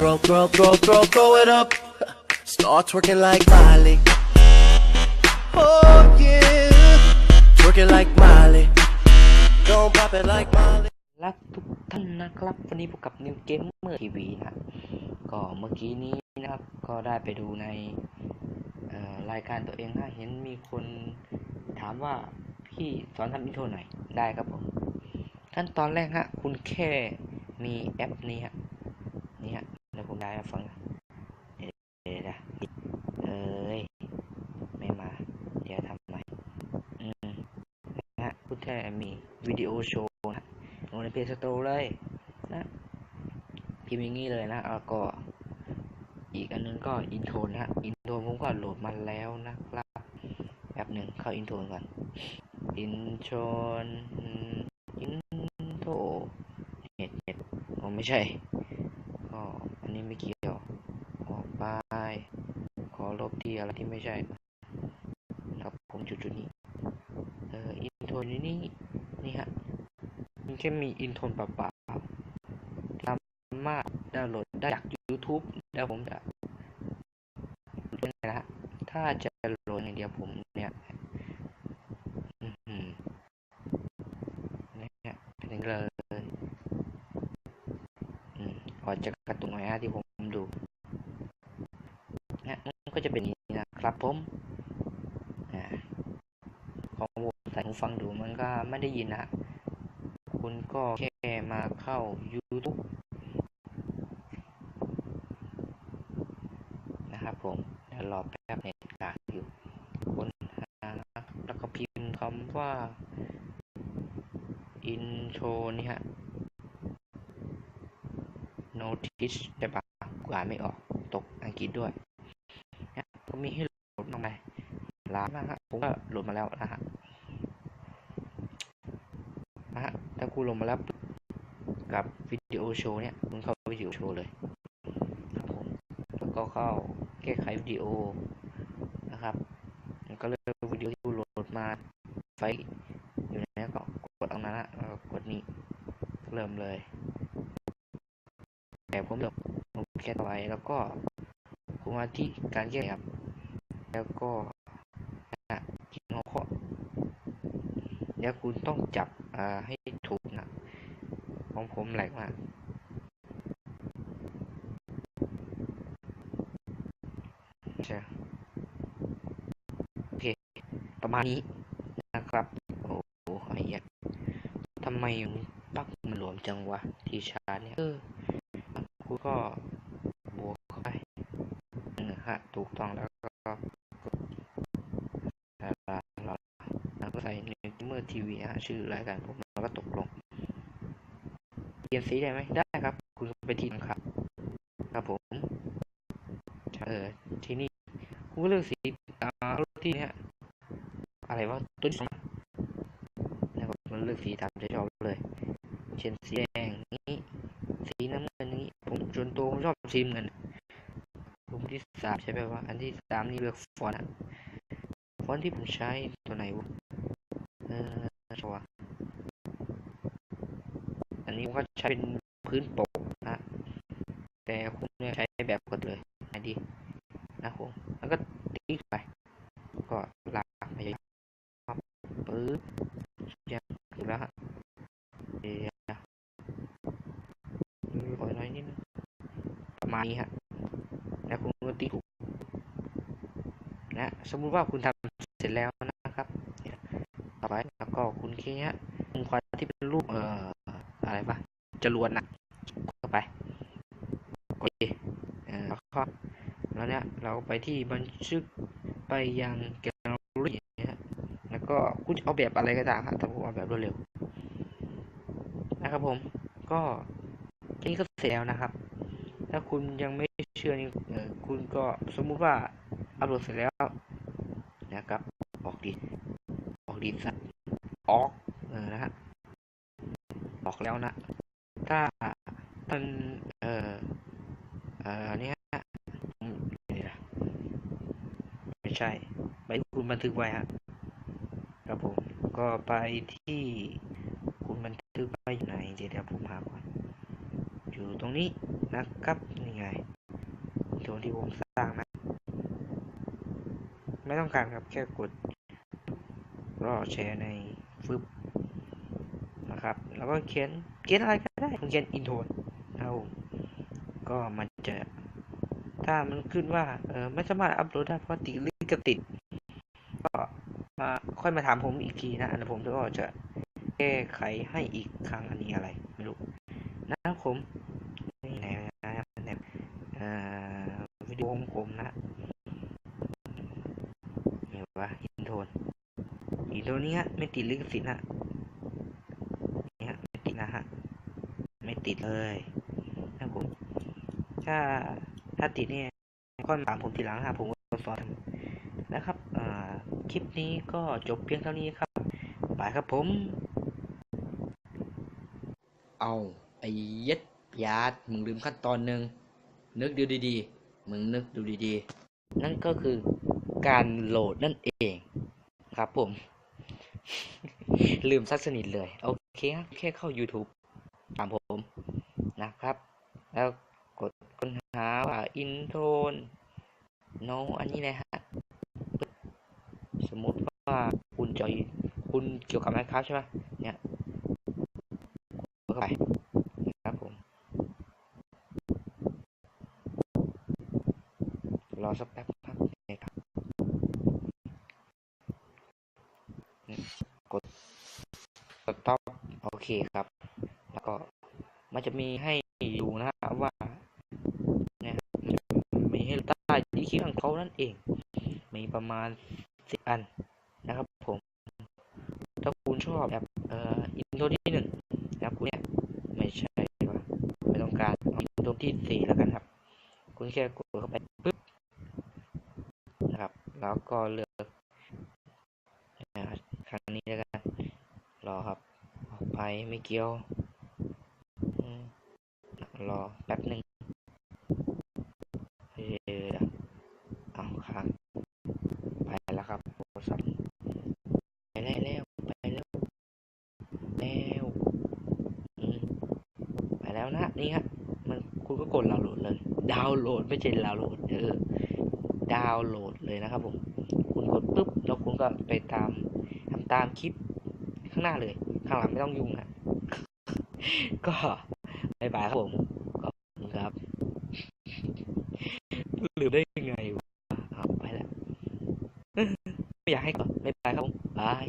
Throw, throw, throw, throw, throw it up. Start twerking like Miley. Oh yeah, twerking like Miley. Don't pop it like Miley. รักทุกท่านนะครับ วันนี้พบกับนิวเกมเมอร์ทีวีนะก็เมื่อกี้นี้นะครับ ก็ได้ไปดูในรายการตัวเองนะเห็นมีคนถามว่าพี่สอนทำอินโทรหน่อยได้ครับผมขั้นตอนแรกฮะคุณแค่มีแอปนี้ฮะนี่ฮะเดี๋ยวผม ได้ให้ฟังนะเดี๋ยวเดี๋ยวนะเอ้ย ไม่มา เดี๋ยวทำใหม่อืมนะฮะคุณแค่มีวิดีโอโชว์นะลงในเพจสโตร์เลยนะพิมพ์อย่างนี้เลยนะแล้วก็อีกอันนึงก็อินโทรนะอินโทรผมก็โหลดมาแล้วนะครับแบบหนึ่งเข้าอินโทรก่อนอินโทรอินโทเน็ตเน็ตอ๋อไม่ใช่ ไม่เกี่ยว ออกไป ขอลบที่อะไรที่ไม่ใช่ครับผมจุดจุดนี้ เอออินโทรนี้นี่นี่ฮะ มันแค่มีอินโทนเปล่าๆสามารถดาวน์โหลดได้จาก YouTube เดี๋ยวผมจะดูนะฮะ ถ้าจะโหลดอย่างเดียวผมเนี่ยอือหือเนี่ยเป็นอย่างเลย อืมพอจะกระตุกหน่อยฮะที่ผมดูนะมันก็จะเป็นนี้นะครับผมของผมใส่หูฟังดูมันก็ไม่ได้ยินนะคุณก็แค่มาเข้า YouTube นะครับผมเดี๋ยวรอแป๊บเน็ตกากอยู่คนหาแล้วก็พิมพ์คำว่า intro นี่ฮะ notice ใช่ปะกูอ่านไม่ออกตกอังกฤษด้วยเนี่ยก็มีให้โหลดมาไหมล้านมากฮะผมก็โหลดมาแล้วนะฮะนะฮะถ้าคุณลงมาแล้วปุ๊บกับวิดีโอโชว์เนี่ยคุณเข้าวิดีโอโชว์เลยครับผมแล้วก็เข้าแก้ไขวิดีโอนะครับแล้วก็เลือกวิดีโอที่คุณโหลดมาไฟอยู่ในนี้ก็กดตรงนั้นนะแล้วก็กดนี้เริ่มเลยแต่ผมเลือกโอเคต่อไป แล้วก็ผมมาที่การแก้ครับ แล้วก็อะที่หัวข้อเดี๋ยวคุณต้องจับอ่าให้ถูกนะของผมแหลกมากใช่โอเค ประมาณนี้นะครับ โอ้โหไอ้เหี้ยทำไมปักมันหลวมจังวะ ที่ชาเนี่ย เออ กูก็บวกเข้าไปอืมฮะถูกต้องแล้วก็กดแล้วเราก็ใส่เมื่อทีวีฮะชื่อรายการผมแล้วก็ตกลงเปลี่ยนสีได้ไหมได้ครับ คุณไปที่ครับ ครับผมเออที่นี่คุณก็เลือกสีอ่าที่เนี้ยอะไรวะตัวที่สองนะครับมันเลือกสีตามใจชอบเลย เช่นสีแดงนี้ สีน้ำเงินนี้ ผมจนตัวผมชอบสีเงิน ที่สามใช่ไหมว่า อันที่สามนี่เลือกฟอนต์ฟอนต์ที่ผมใช้ตัวไหนวะเออชัวอันนี้ผมก็ใช้เป็นพื้นปกนะ แต่คุณเนี่ยใช้แบบกดเลยอันดีนะผมแล้วก็ติ๊กไป ก็ลากไปครับปึ๊บยังถูกแล้วฮะเดี๋ยวขอน้อยนิดนึงประมาณนี้ฮะแล้วคุณก็ติ๊กถูกนะ สมมุติว่าคุณทำเสร็จแล้วนะครับต่อไปแล้วก็คุณแค่เนี้ยคุณควายที่เป็นรูปเอ่ออะไรปะจรวดนะเข้าไปกดเอ่อแล้วก็แล้วเนี้ยเราไปที่บันทึกไปยังแกลเลอรี่นะฮะแล้วก็คุณเอาแบบอะไรก็ได้ครับแต่ผมเอาแบบรวดเร็วนะครับผมก็แค่นี้ก็เสร็จแล้วนะครับ ถ้าคุณยังไม่เชื่อนี่เออ คุณก็สมมุติว่าอัปโหลดเสร็จแล้วนะครับ ออกดีออกดีสัออกเออนะฮะออกแล้วนะ ถ้ามันเอ่อเอ่อเนี่ยไม่ใช่ไปคุณบันทึกไว้ฮะครับผมก็ไปที่คุณบันทึกไว้อยู่ไหนเดี๋ยวเดี๋ยวผมหาก่อนอยู่ตรงนี้นะครับนี่ไง โทนที่ผมสร้างนะ ไม่ต้องการครับแค่กดรอแชร์ในฟึบนะครับ แล้วก็เขียนเขียนอะไรก็ได้ผมเขียนอินโทนนะครับก็มันจะถ้ามันขึ้นว่าเออไม่สามารถอัพโหลดได้เพราะติดลิขสิทธิ์ก็มาค่อยมาถามผมอีกทีนะแล้วผมก็จะแก้ไขให้อีกครั้งอันนี้อะไร ไม่รู้นะครับผมนี่ไหนนะครับไหนเอ่อวิ ดีโอของผมนะเห็นปะอินโทนอินโทนนี้ฮะไม่ติดลิขสิทธิ์นะนี่ฮะไม่ติดนะฮะไม่ติดเลยนะผมถ้าถ้าติดเนี่ยก็ถามผมทีหลังนะผมก็สอนนะครับคลิปนี้ก็จบเพียงเท่านี้ครับบายครับผม เอาไอ้ย็ดยาดมึงลืมขั้นตอนหนึ่งนึกดูดีๆ มึงนึกดูดีๆ นั่นก็คือการโหลดนั่นเองครับผม ลืมซัดสนิทเลย โอเคครับแค่เข้า YouTube ตามผมนะครับ แล้วกดค้นหาว่าอินโทนโนอันนี้นะฮะ สมมติว่าคุณจอยคุณเกี่ยวกับ Minecraft ใช่ไหมเนี่ยเข้าไปนะครับผม ร อสักแป๊บครับนี่ครับกด stop โอเคครับ แล้วก็มันจะมีให้ดูนะฮะว่าเนี่ยมีให้ใต้ที่คลิปของเขานั่นเอง มีประมาณสิบอันนะครับผมถ้าคุณชอบแบบเอ่ออินโทรที่หนึ่งนะครับคุณเนี่ยไม่ใช่ว่าไม่ต้องการเอาอินโทรที่สี่แล้วกันครับ คุณแค่กดเข้าไปปึ๊บนะครับ แล้วก็เลือกครั้งนี้แล้วกัน รอครับ ออกไปไม่เกี่ยว รอแป๊บหนึ่งเออเอาครับไปแล้วครับโทรศัพท์ไปแล้วแล้วไปแล้วแล้วอืมไปแล้วนะนี่ฮะมันคุณก็กดดาวน์โหลดเลย ดาวน์โหลดไม่ใช่ดาวน์โหลดเออ ดาวน์โหลดเลยนะครับผมคุณกดปุ๊บแล้วคุณก็ไปตามทำตามคลิปข้างหน้าเลย ข้างหลังไม่ต้องยุ่งนะก็บายบายครับผมขอบคุณครับลืมได้ยังไงวะไปแล้วไม่อยากให้ก่อนบายบายครับผมบาย